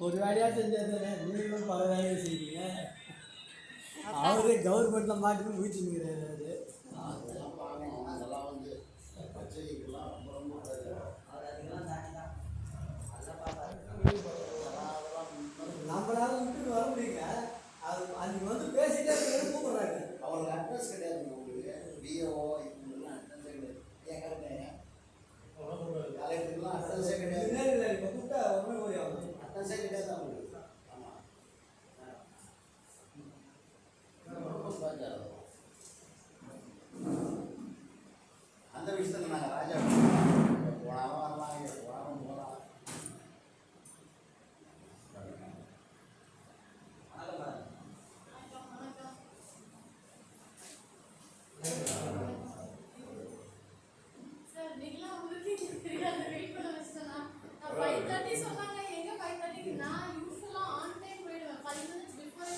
ஒரு வேலையாக செஞ்சது நீங்களும் பல வேலையை செய்வீங்க அவரு கவர்மெண்ட்டில் மாட்டி முடிச்சு நிற்கிறாரு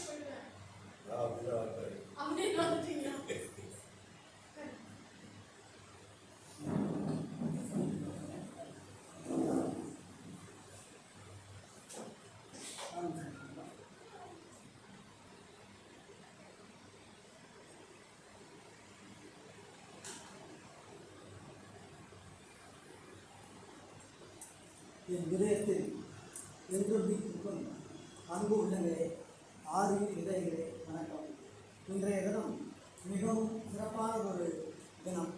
போயிடுவேன். அப்படியே வந்துட்டீங்களா? என் இதயத்தில் என்றும் அன்பு உள்ளங்களே ஆறு இதயங்களே வணக்கம். இன்றைய தினம் மிகவும் சிறப்பான ஒரு தினம்.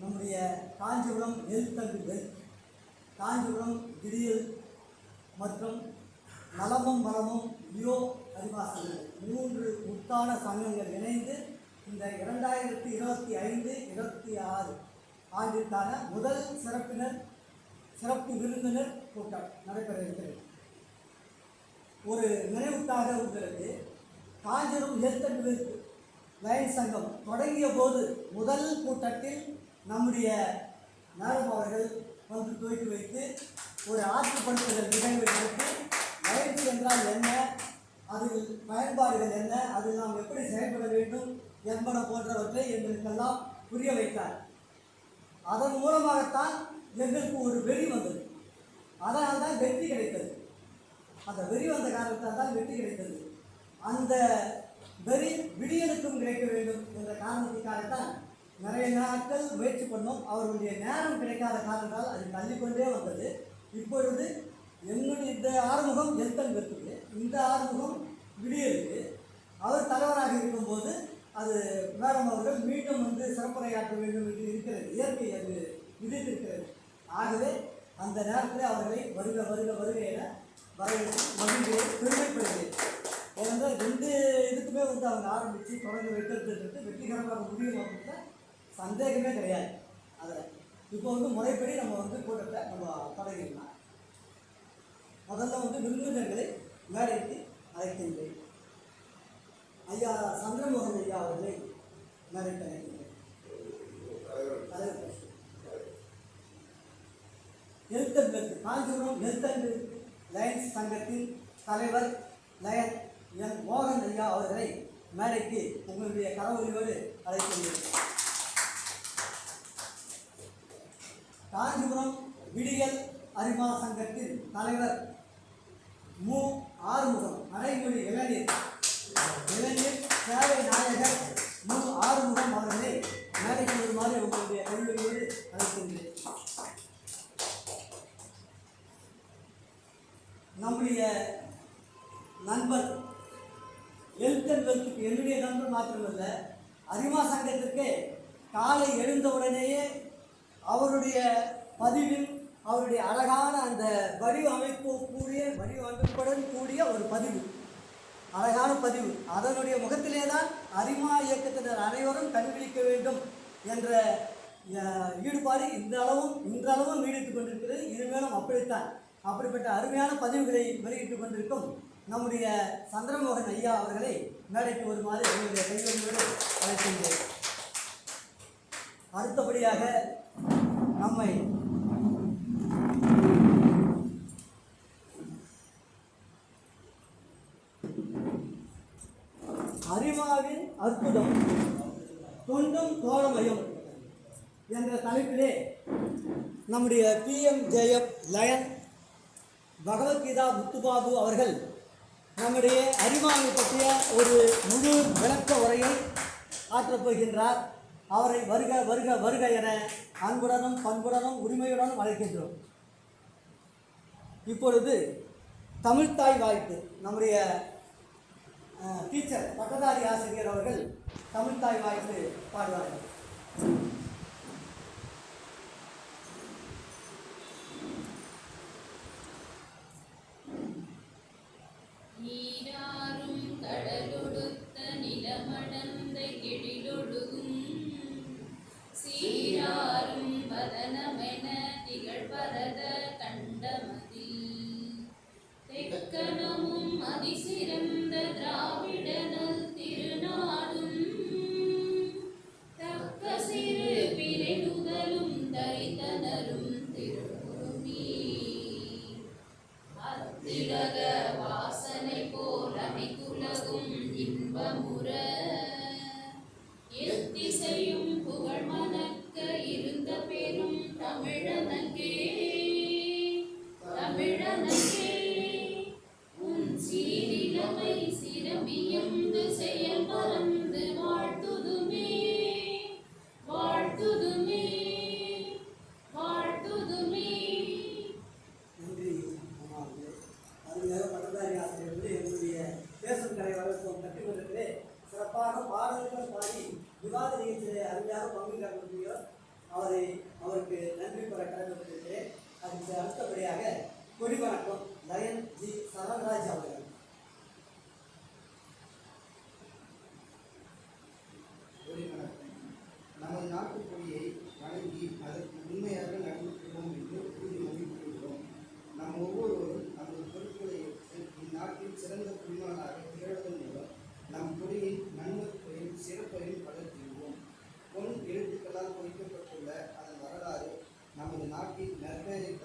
நம்முடைய Kanchipuram health and wealth Kanchipuram திடீர் மற்றும் நலமும் வளமும் லியோ அறிவாசங்கள் மூன்று முத்தான சங்கங்கள் இணைந்து இந்த இரண்டாயிரத்தி இருபத்தி ஐந்து இருபத்தி ஆறு ஆண்டிற்கான முதல் சிறப்பினர் சிறப்பு விருந்தினர் கூட்டம் நடைபெற இருக்கிறது ஒரு நினைவுக்காக உங்களுக்கு காஞ்சிபுரம் ஏற்கனவே லயன் சங்கம் தொடங்கிய போது முதல் கூட்டத்தில் நம்முடைய மேடம் அவர்கள் வந்து துவக்கி வைத்து ஒரு ஆற்றுப்படுத்துதல் நிகழ்வை கொடுத்து லயன்ஸ் என்றால் என்ன? அதில் பயன்பாடுகள் என்ன? அதில் நாம் எப்படி செயல்பட வேண்டும்? என்பன போன்றவற்றை எங்களுக்கெல்லாம் புரிய வைத்தார். அதன் மூலமாகத்தான் எங்களுக்கு ஒரு வெறி வந்தது. அதனால் தான் வெற்றி கிடைத்தது. அந்த வெறி வந்த காரணத்தால் தான் வெற்றி கிடைத்தது. அந்த வெறி விடியலுக்கும் கிடைக்க வேண்டும் என்ற காரணத்துக்காகத்தான் நிறைய நாட்கள் முயற்சி பண்ணோம். அவர்களுடைய நேரம் கிடைக்காத காரணத்தால் அது தள்ளிக்கொண்டே வந்தது. இப்பொழுது என்னுடைய இந்த ஆறுமுகம் எல்தன் வெற்றுது இந்த ஆறுமுகம் விடியலுக்கு அவர் தலைவராக இருக்கும்போது அது மேடம் அவர்கள் மீண்டும் வந்து சிறப்புரையாற்ற வேண்டும் என்று இருக்கிறது. இயற்கை அது விதித்திருக்கிறது. ஆகவே அந்த நேரத்தில் அவர்களை வருக வருக வருக என வரவேற்று மகிழ்கிறேன் பெருமைப்படுகிறேன். ஏனென்றால் ரெண்டு இதுக்குமே வந்து அவங்க ஆரம்பித்து தொடர்ந்து வைக்கிறதுன்றது வெற்றிகரமாக முடியும் அப்படின்ற சந்தேகமே கிடையாது. அதில் இப்போ வந்து முறைப்படி நம்ம வந்து கூட்டத்தை நம்ம தொடங்கிடலாம். முதல்ல வந்து விருந்தினர்களை மேடைக்கு அழைக்கின்றேன். ஐயா சந்திரமோகன் ஐயா அவர்களை மேடைக்கு அழைக்கின்றேன் தலைவர் ஹெல்த் காஞ்சிபுரம் ஹெல்த் லயன்ஸ் சங்கத்தின் தலைவர் லயன் என் மோகன் ஐயா அவர்களை மேடைக்கு உங்களுடைய கரவொலியோடு அழைக்கின்றேன் காஞ்சிபுரம் விடியல் அரிமா சங்கத்தின் தலைவர் மு. ஆறுமுகம் நடைமொழி இளைஞர் இளைஞர் சேவை நாயகர் மு. ஆறுமுகம் அவர்களை மேடைக்கு வருமாறு உங்களுடைய கல்வியோடு அழைத்துள்ளேன். நம்முடைய நண்பர் ஹெல்த் அண்ட் வெல்த்துக்கு என்னுடைய நண்பர் மாத்திரமல்ல அரிமா சங்கத்திற்கு காலை எழுந்தவுடனேயே அவருடைய பதிவில் அவருடைய அழகான அந்த வடிவமைப்பு கூடிய வடிவமைப்புடன் கூடிய ஒரு பதிவு. அழகான பதிவு. அதனுடைய முகத்திலே தான் அரிமா இயக்கத்தினர் அனைவரும் கண்டுபிடிக்க வேண்டும் என்ற ஈடுபாடு இந்த அளவும் இன்றளவும் நீடித்துக் கொண்டிருக்கிறது. இனிமேலும் அப்படித்தான். அப்படிப்பட்ட அருமையான பதிவுகளை வெளியிட்டுக் கொண்டிருக்கும் நம்முடைய சந்திரமோகன் ஐயா அவர்களை மேடைக்கு வருமாறு என்னுடைய கைவரியோடு அழைக்கின்றேன். அடுத்தபடியாக நம்மை அரிமாவின் அற்புதம் தொண்டும் தோழமையும் என்ற தலைப்பிலே நம்முடைய பிஎம்ஜேஎஃப் லயன் பகவத்கீதா முத்துபாபு அவர்கள் நம்முடைய அறிவாமை பற்றிய ஒரு முழு விளக்க உரையை ஆற்றப்போகின்றார் அவரை வருக வருக வருக என அன்புடனும் பண்புடனும் உரிமையுடனும் அழைக்கின்றோம். இப்பொழுது தமிழ்த்தாய் வாய்ப்பு நம்முடைய டீச்சர் பக்கதாரி ஆசிரியர் அவர்கள் தமிழ்த்தாய் வாய்ப்பு பாடுவார்கள். 在在跟着。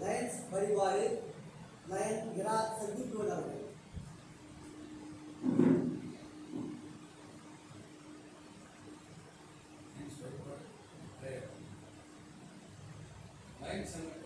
లయన్స్ పరివారి లయన్ గిరా सभी टोला हुए లయన్ సంఘ